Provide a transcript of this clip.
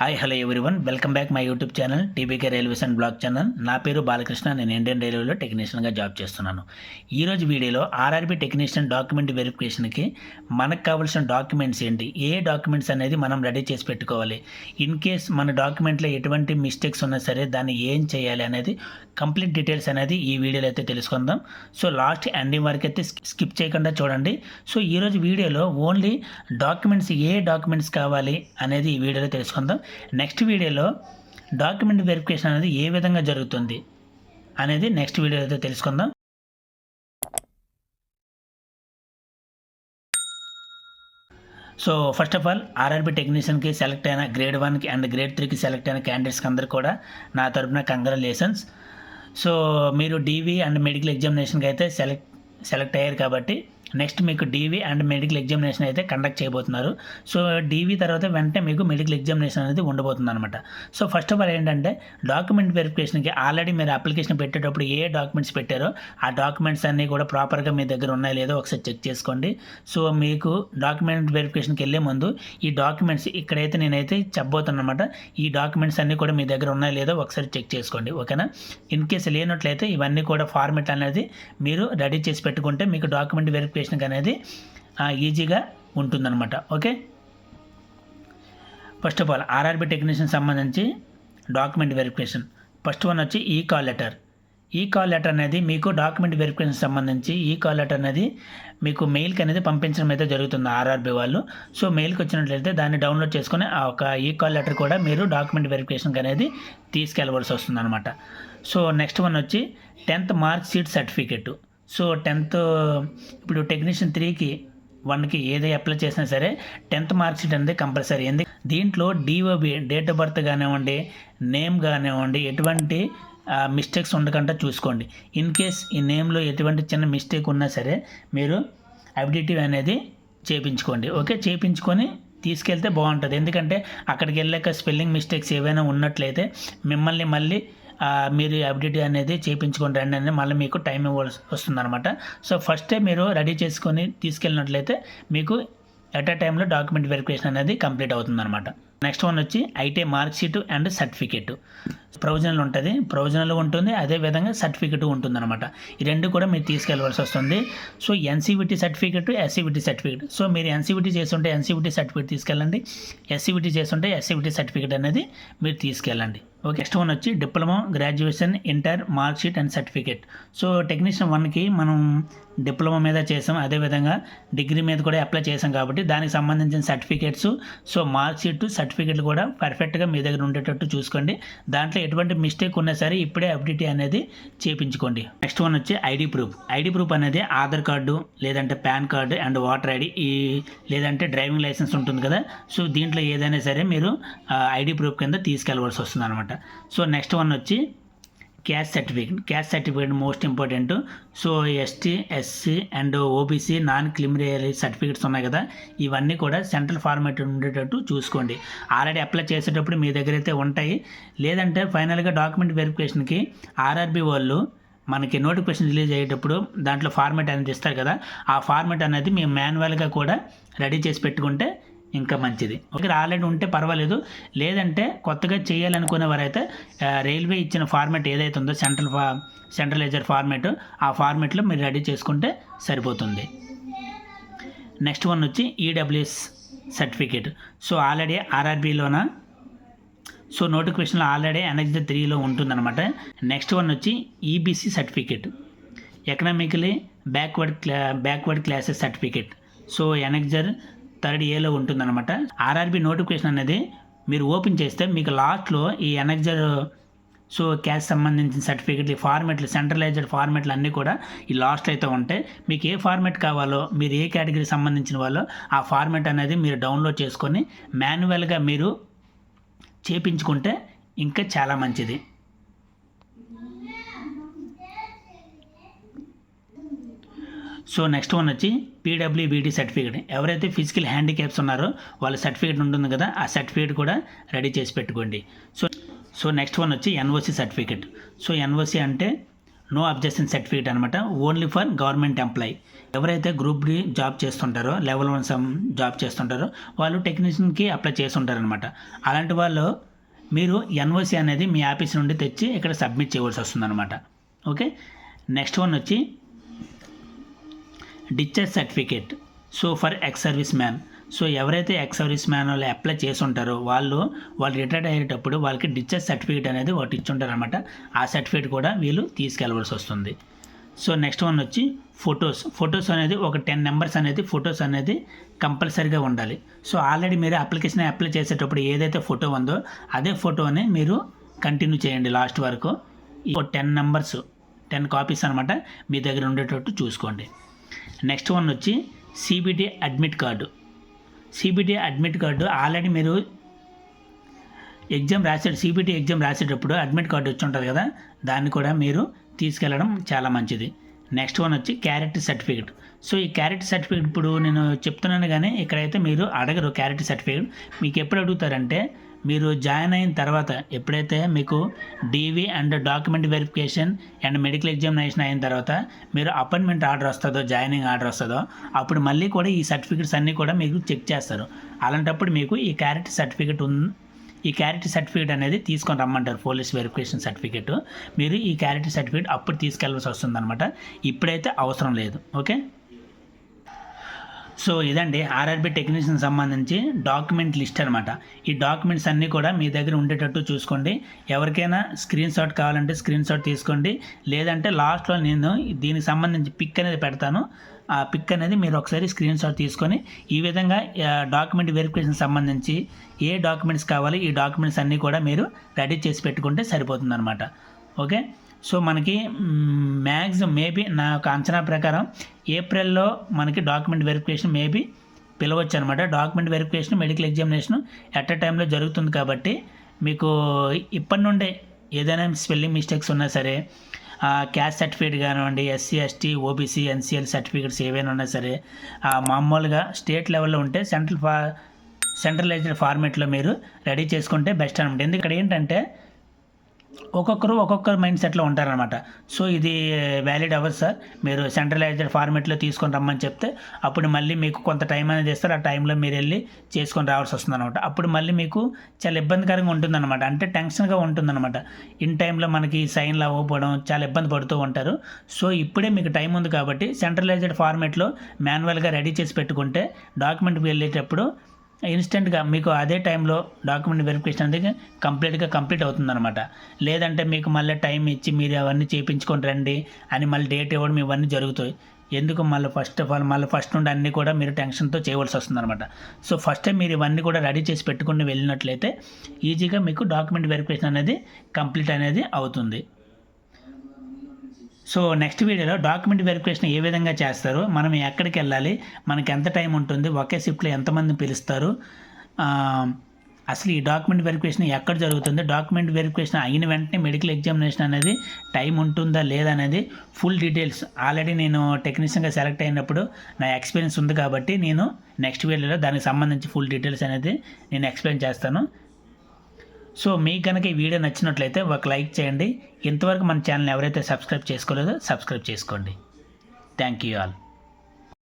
Hi hello everyone welcome back my YouTube channel TBK railways and blog channel నా పేరు బాలకృష్ణ. నేను Indian రైల్వేలో టెక్నీషియన్గా job చేస్తున్నాను. ఈరోజు వీడియోలో ఆర్ఆర్బీ టెక్నీషియన్ డాక్యుమెంట్ వెరిఫికేషన్కి మనకు కావాల్సిన డాక్యుమెంట్స్ ఏంటి? ఏ డాక్యుమెంట్స్ అనేది మనం రెడీ చేసి పెట్టుకోవాలి? ఇన్ కేస్ మన డాక్యుమెంట్లో ఎటువంటి మిస్టేక్స్ ఉన్నా సరే దాన్ని ఏం చేయాలి అనేది కంప్లీట్ డీటెయిల్స్ అనేది ఈ వీడియోలో అయితే తెలుసుకుందాం. సో లాస్ట్ ఎండింగ్ వరకు అయితే స్కిప్ చేయకుండా చూడండి. సో ఈరోజు వీడియోలో ఓన్లీ డాక్యుమెంట్స్ ఏ డాక్యుమెంట్స్ కావాలి అనేది ఈ వీడియోలో తెలుసుకుందాం. నెక్స్ట్ వీడియోలో డాక్యుమెంట్ వెరిఫికేషన్ అనేది ఏ విధంగా జరుగుతుంది అనేది నెక్స్ట్ వీడియోతో తెలుసుకుందాం. So first of all RRB టెక్నీషియన్కి select అయిన గ్రేడ్ వన్కి అండ్ గ్రేడ్ త్రీకి సెలెక్ట్ అయిన క్యాండిడేట్స్కి అందరు కూడా నా తరపున కంగ్రాలేషన్స్ సో మీరు డీవీ అండ్ మెడికల్ ఎగ్జామినేషన్కి అయితే సెలెక్ట్ సెలెక్ట్ అయ్యారు కాబట్టి నెక్స్ట్ మీకు డీవీ అండ్ మెడికల్ ఎగ్జామినేషన్ అయితే కండక్ట్ చేయబోతున్నారు. సో డీవీ తర్వాత వెంటనే మీకు మెడికల్ ఎగ్జామినేషన్ అనేది ఉండబోతుంది అనమాట సో ఫస్ట్ ఆఫ్ ఆల్ ఏంటంటే డాక్యుమెంట్ వెరిఫికేషన్కి ఆల్రెడీ మీరు అప్లికేషన్ పెట్టేటప్పుడు ఏ డాక్యుమెంట్స్ పెట్టారో ఆ డాక్యుమెంట్స్ అన్నీ కూడా ప్రాపర్గా మీ దగ్గర ఉన్నాయో లేదో ఒకసారి చెక్ చేసుకోండి. సో మీకు డాక్యుమెంట్ వెరిఫికేషన్కి వెళ్ళే ముందు ఈ డాక్యుమెంట్స్ ఇక్కడైతే నేనైతే చెప్పబోతున్నాను అనమాట ఈ డాక్యుమెంట్స్ అన్నీ కూడా మీ దగ్గర ఉన్నాయో లేదో ఒకసారి చెక్ చేసుకోండి. ఓకేనా? ఇన్ కేసు లేనట్లయితే ఇవన్నీ కూడా ఫార్మెట్ అనేది మీరు రెడీ చేసి పెట్టుకుంటే మీకు డాక్యుమెంట్ వెరిఫికేషన్ అనేది ఈజీగా ఉంటుందన్నమాట. Okay first of all RRB technician సంబంధించి డాక్యుమెంట్ వెరిఫికేషన్ ఫస్ట్ వన్ వచ్చి ఈ కాల్ లెటర్ ఈ కాల్ లెటర్ అనేది మీకు డాక్యుమెంట్ వెరిఫికేషన్ సంబంధించి ఈ కాల్ లెటర్ అనేది మీకు మెయిల్కి అనేది పంపించడం అయితే జరుగుతుంది ఆర్ఆర్బి వాళ్ళు. సో మెయిల్కి వచ్చినట్లయితే దాన్ని డౌన్లోడ్ చేసుకొని ఆ ఒక ఈ కాల్ లెటర్ కూడా మీరు డాక్యుమెంట్ వెరిఫికేషన్కి అనేది తీసుకెళ్ళవలసి వస్తుంది అనమాట సో నెక్స్ట్ వన్ వచ్చి tenth mark sheet certificate so tenth ఇప్పుడు టెక్నీషియన్ త్రీకి వన్కి ఏది అప్లై చేసినా సరే టెన్త్ మార్క్ షీట్ అనేది కంపల్సరీ. ఎందుకు దీంట్లో డిఓబి డేట్ ఆఫ్ బర్త్ కానివ్వండి నేమ్ కానివ్వండి ఎటువంటి మిస్టేక్స్ ఉండకుండా చూసుకోండి. ఇన్ కేస్ ఈ నేమ్లో ఎటువంటి చిన్న మిస్టేక్ ఉన్నా సరే మీరు అబిడిటివ్ అనేది చేపించుకోండి. ఓకే? చేపించుకొని తీసుకెళ్తే బాగుంటుంది. ఎందుకంటే అక్కడికి వెళ్ళాక స్పెల్లింగ్ మిస్టేక్స్ ఏవైనా ఉన్నట్లయితే మిమ్మల్ని మళ్ళీ మీరు అప్డేట్ అనేది చేయించుకొని రండి అనేది మళ్ళీ మీకు టైం ఇవ్వాల్సి వస్తుందన్నమాట. సో ఫస్టే మీరు రెడీ చేసుకొని తీసుకెళ్ళినట్లయితే మీకు ఎట్ అ టైంలో డాక్యుమెంట్ వెరిఫికేషన్ అనేది కంప్లీట్ అవుతుందన్నమాట. నెక్స్ట్ వన్ వచ్చి IT mark sheet and certificate provisional ఉంటుంది. ప్రొవిజనల్ ఉంటుంది. అదే విధంగా సర్టిఫికేట్ ఉంటుందన్నమాట. ఈ రెండు కూడా మీరు తీసుకెళ్ళవలసి వస్తుంది. So NCVT certificate SCVT certificate so మీరు ఎన్సీవిటీ చేస్తుంటే ఎన్సీవిటీ సర్టిఫికేట్ తీసుకెళ్ళండి. ఎస్సీవిటీ చేస్తుంటే ఎస్సీవిటీ సర్టిఫికేట్ అనేది మీరు తీసుకెళ్ళండి. ఓకే నెక్స్ట్ వన్ వచ్చి diploma graduation inter mark sheet and certificate so technician వన్కి మనం డిప్లొమా మీద చేసాం. అదేవిధంగా డిగ్రీ మీద కూడా అప్లై చేసాం కాబట్టి దానికి సంబంధించిన సర్టిఫికేట్స్ సో మార్క్షీట్ సర్టిఫికేట్లు కూడా పర్ఫెక్ట్గా మీ దగ్గర ఉండేటట్టు చూసుకోండి. దాంట్లో ఎటువంటి మిస్టేక్ ఉన్నా సరే ఇప్పుడే అప్డేట్ అనేది చేపించుకోండి. నెక్స్ట్ వన్ వచ్చి ఐడి ప్రూఫ్ ఐడి ప్రూఫ్ అనేది ఆధార్ కార్డు లేదంటే PAN card and voter ID ఈ లేదంటే డ్రైవింగ్ లైసెన్స్ ఉంటుంది కదా. సో దీంట్లో ఏదైనా సరే మీరు ఐడి ప్రూఫ్ కింద తీసుకెళ్ళవలసి వస్తుంది అనమాట సో నెక్స్ట్ వన్ వచ్చి caste certificate caste certificate most important so ST SC and OBC non creamy certificates ఉన్నాయి కదా. ఇవన్నీ కూడా సెంట్రల్ ఫార్మాట్ ఉండేటట్టు చూసుకోండి. ఆల్రెడీ అప్లై చేసేటప్పుడు మీ దగ్గర అయితే ఉంటాయి. లేదంటే ఫైనల్గా డాక్యుమెంట్ వెరిఫికేషన్కి ఆర్ఆర్బీ వాళ్ళు మనకి నోటిఫికేషన్ రిలీజ్ అయ్యేటప్పుడు దాంట్లో ఫార్మేట్ అనేది ఇస్తారు కదా. ఆ ఫార్మేట్ అనేది మేము మాన్యువల్గా కూడా రెడీ చేసి పెట్టుకుంటే ఇంకా మంచిది. ఓకే ఆల్రెడీ ఉంటే పర్వాలేదు. లేదంటే కొత్తగా చేయాలనుకునే వారైతే రైల్వే ఇచ్చిన ఫార్మాట్ ఏదైతే ఉందో సెంట్రల్ ఫా సెంట్రలైజర్ ఫార్మాట్ ఆ ఫార్మాట్లో మీరు రెడీ చేసుకుంటే సరిపోతుంది. నెక్స్ట్ వన్ వచ్చి ఈడబ్ల్యూఎస్ సర్టిఫికేట్. సో ఆల్రెడీ ఆర్ఆర్బీలోన? సో నోటిఫికేషన్లో ఆల్రెడీ ఎన్ఎక్స్ త్రీలో ఉంటుందన్నమాట. నెక్స్ట్ వన్ వచ్చి ఈబీసీ సర్టిఫికేట్. ఎకనామికలీ బ్యాక్వర్డ్ క్లా backward classes certificate. So annexure third ఏలో ఉంటుందన్నమాట. ఆర్ఆర్బి నోటిఫికేషన్ అనేది మీరు ఓపెన్ చేస్తే మీకు లాస్ట్లో ఈ ఎనర్జర్ సో క్యాష్ సంబంధించిన సర్టిఫికెట్లు ఈ ఫార్మెట్లు సెంట్రలైజ్డ్ ఫార్మెట్లు అన్నీ కూడా ఈ లాస్ట్లో అయితే ఉంటాయి. మీకు ఏ ఫార్మెట్ కావాలో మీరు ఏ కేటగిరీకి సంబంధించిన వాళ్ళో ఆ ఫార్మెట్ అనేది మీరు డౌన్లోడ్ చేసుకొని మాన్యువల్గా మీరు చేపించుకుంటే ఇంకా చాలా మంచిది. సో నెక్స్ట్ వన్ వచ్చి పీడబ్ల్యూబీటీ సర్టిఫికేట్. ఎవరైతే ఫిజికల్ హ్యాండిక్యాప్స్ ఉన్నారో వాళ్ళ సర్టిఫికేట్ ఉంటుంది కదా ఆ సర్టిఫికేట్ కూడా రెడీ చేసి పెట్టుకోండి. సో సో నెక్స్ట్ వన్ వచ్చి ఎన్ఓసి సర్టిఫికేట్. సో ఎన్ఓసి అంటే నో అబ్జెక్షన్ సర్టిఫికేట్ అనమాట ఓన్లీ ఫర్ గవర్నమెంట్ ఎంప్లాయ్. ఎవరైతే గ్రూప్ డి జాబ్ చేస్తుంటారో లెవెల్ వన్ సమ్ జాబ్ చేస్తుంటారో వాళ్ళు టెక్నీషియన్కి అప్లై చేస్తుంటారనమాట అలాంటి వాళ్ళు మీరు ఎన్ఓసి అనేది మీ ఆఫీస్ నుండి తెచ్చి ఇక్కడ సబ్మిట్ చేయవలసి వస్తుందన్నమాట. ఓకే? నెక్స్ట్ వన్ వచ్చి discharge certificate. So for ex service man. So ఎవరైతే ఎక్స్ సర్వీస్ మ్యాన్ వాళ్ళు అప్లై చేసి ఉంటారో వాళ్ళు వాళ్ళు రిటైర్డ్ అయ్యేటప్పుడు వాళ్ళకి డిశ్చార్జ్ సర్టిఫికేట్ అనేది ఒకటి ఇచ్చుంటారు అనమాట ఆ సర్టిఫికేట్ కూడా వీళ్ళు తీసుకెళ్ళవలసి వస్తుంది. సో నెక్స్ట్ వన్ వచ్చి ఫొటోస్. ఫొటోస్ అనేది ఒక టెన్ నెంబర్స్ అనేది ఫొటోస్ అనేది కంపల్సరీగా ఉండాలి. సో ఆల్రెడీ మీరు అప్లికేషన్ అప్లై చేసేటప్పుడు ఏదైతే ఫోటో ఉందో అదే ఫోటోని మీరు కంటిన్యూ చేయండి లాస్ట్ వరకు. ఒక టెన్ నెంబర్స్ టెన్ కాపీస్ అనమాట మీ దగ్గర ఉండేటట్టు చూసుకోండి. నెక్స్ట్ వన్ వచ్చి CBT admit card. CBT admit card already మీరు ఎగ్జామ్ రాసే సిబిటీ ఎగ్జామ్ రాసేటప్పుడు అడ్మిట్ కార్డు వచ్చి ఉంటుంది కదా దాన్ని కూడా మీరు తీసుకెళ్ళడం చాలా మంచిది. నెక్స్ట్ వన్ వచ్చి క్యారెక్టర్ సర్టిఫికేట్. సో ఈ క్యారెక్టర్ సర్టిఫికేట్ ఇప్పుడు నేను చెప్తున్నాను కానీ ఇక్కడైతే మీరు అడగరు క్యారెక్టర్ సర్టిఫికేట్. మీకు ఎప్పుడు అడుగుతారంటే మీరు జాయిన్ అయిన తర్వాత ఎప్పుడైతే మీకు DV and document verification and medical examination అయిన తర్వాత మీరు అపాయింట్మెంట్ ఆర్డర్ వస్తుందో జాయినింగ్ ఆర్డర్ వస్తుందో అప్పుడు మళ్ళీ కూడా ఈ సర్టిఫికేట్స్ అన్నీ కూడా మీకు చెక్ చేస్తారు. అలాంటప్పుడు మీకు ఈ క్యారెక్టర్ సర్టిఫికేట్ ఉంది ఈ క్యారెక్టర్ సర్టిఫికేట్ అనేది తీసుకొని రమ్మంటారు పోలీస్ వెరిఫికేషన్ సర్టిఫికేట్. మీరు ఈ క్యారెక్టర్ సర్టిఫికేట్ అప్పుడు తీసుకెళ్ళాల్సి వస్తుందన్నమాట. ఇప్పుడైతే అవసరం లేదు. ఓకే? సో ఇదండి ఆర్ఆర్బి టెక్నీషియన్ సంబంధించి డాక్యుమెంట్ లిస్ట్ అనమాట ఈ డాక్యుమెంట్స్ అన్నీ కూడా మీ దగ్గర ఉండేటట్టు చూసుకోండి. ఎవరికైనా స్క్రీన్ షాట్ కావాలంటే స్క్రీన్ షాట్ తీసుకోండి. లేదంటే లాస్ట్లో నేను దీనికి సంబంధించి పిక్ అనేది పెడతాను. ఆ పిక్ అనేది మీరు ఒకసారి స్క్రీన్ షాట్ తీసుకొని ఈ విధంగా డాక్యుమెంట్ వెరిఫికేషన్ సంబంధించి ఏ డాక్యుమెంట్స్ కావాలి ఈ డాక్యుమెంట్స్ అన్నీ కూడా మీరు రెడీ చేసి పెట్టుకుంటే సరిపోతుందన్నమాట. ఓకే? సో మనకి మ్యాక్సిమం మేబీ నా యొక్క అంచనా ప్రకారం ఏప్రిల్లో మనకి డాక్యుమెంట్ వెరిఫికేషన్ మేబీ పిలవచ్చు అనమాట document verification medical examination at a టైంలో జరుగుతుంది కాబట్టి మీకు ఇప్పటి నుండే ఏదైనా స్పెల్లింగ్ మిస్టేక్స్ ఉన్నా సరే క్యాస్ట్ సర్టిఫికేట్ కానివ్వండి SC ST OBC NCL certificates ఏవైనా ఉన్నా సరే మామూలుగా స్టేట్ లెవెల్లో ఉంటే సెంట్రల్ ఫా సెంట్రలైజ్డ్ ఫార్మేట్లో మీరు రెడీ చేసుకుంటే బెస్ట్ అనమాట ఎందుకంటే ఇక్కడ ఏంటంటే ఒక్కొక్కరు ఒక్కొక్కరు మైండ్ సెట్లో ఉంటారనమాట సో ఇది వ్యాలిడ్ అవ్వదు సార్. మీరు సెంట్రలైజ్డ్ ఫార్మేట్లో తీసుకొని రమ్మని చెప్తే అప్పుడు మళ్ళీ మీకు కొంత టైం అనేది ఇస్తారు. ఆ టైంలో మీరు వెళ్ళి చేసుకొని రావాల్సి వస్తుంది అనమాట అప్పుడు మళ్ళీ మీకు చాలా ఇబ్బందికరంగా ఉంటుందన్నమాట. అంటే టెన్షన్గా ఉంటుందన్నమాట. ఇన్ టైంలో మనకి సైన్లు అవ్వకపోవడం చాలా ఇబ్బంది పడుతూ ఉంటారు. సో ఇప్పుడే మీకు టైం ఉంది కాబట్టి సెంట్రలైజ్డ్ ఫార్మేట్లో మాన్యువల్గా రెడీ చేసి పెట్టుకుంటే డాక్యుమెంట్కి వెళ్ళేటప్పుడు ఇన్స్టెంట్గా మీకు అదే టైంలో డాక్యుమెంట్ వెరిఫికేషన్ అనేది కంప్లీట్గా కంప్లీట్ అవుతుందన్నమాట. లేదంటే మీకు మళ్ళీ టైం ఇచ్చి మీరు అవన్నీ చేయించుకొని రండి అని మళ్ళీ డేట్ ఇవ్వడం ఇవన్నీ జరుగుతాయి. ఎందుకు మళ్ళీ ఫస్ట్ ఆఫ్ ఆల్ మళ్ళీ ఫస్ట్ నుండి అన్నీ కూడా మీరు టెన్షన్తో చేయవలసి వస్తుందన్నమాట. సో ఫస్ట్ టైం మీరు ఇవన్నీ కూడా రెడీ చేసి పెట్టుకుని వెళ్ళినట్లయితే ఈజీగా మీకు డాక్యుమెంట్ వెరిఫికేషన్ అనేది కంప్లీట్ అనేది అవుతుంది. సో నెక్స్ట్ వీడియోలో డాక్యుమెంట్ వెరిఫికేషన్ ఏ విధంగా చేస్తారు మనం ఎక్కడికి వెళ్ళాలి మనకి ఎంత టైం ఉంటుంది ఒకే షిఫ్ట్లో ఎంతమంది పిలుస్తారు అసలు ఈ డాక్యుమెంట్ వెరిఫికేషన్ ఎక్కడ జరుగుతుంది డాక్యుమెంట్ వెరిఫికేషన్ అయిన వెంటనే మెడికల్ ఎగ్జామినేషన్ అనేది టైం ఉంటుందా లేదా అనేది ఫుల్ డీటెయిల్స్. ఆల్రెడీ నేను టెక్నీషియన్గా సెలెక్ట్ అయినప్పుడు నా ఎక్స్పీరియన్స్ ఉంది కాబట్టి నేను నెక్స్ట్ వీడియోలో దానికి సంబంధించి ఫుల్ డీటెయిల్స్ అనేది నేను ఎక్స్ప్లెయిన్ చేస్తాను. సో మీకు కనుక ఈ వీడియో నచ్చినట్లయితే ఒక లైక్ చేయండి. ఇంతవరకు మన ఛానల్ ఎవరైతే సబ్స్క్రైబ్ చేసుకోలేదో సబ్స్క్రైబ్ చేసుకోండి. Thank you all.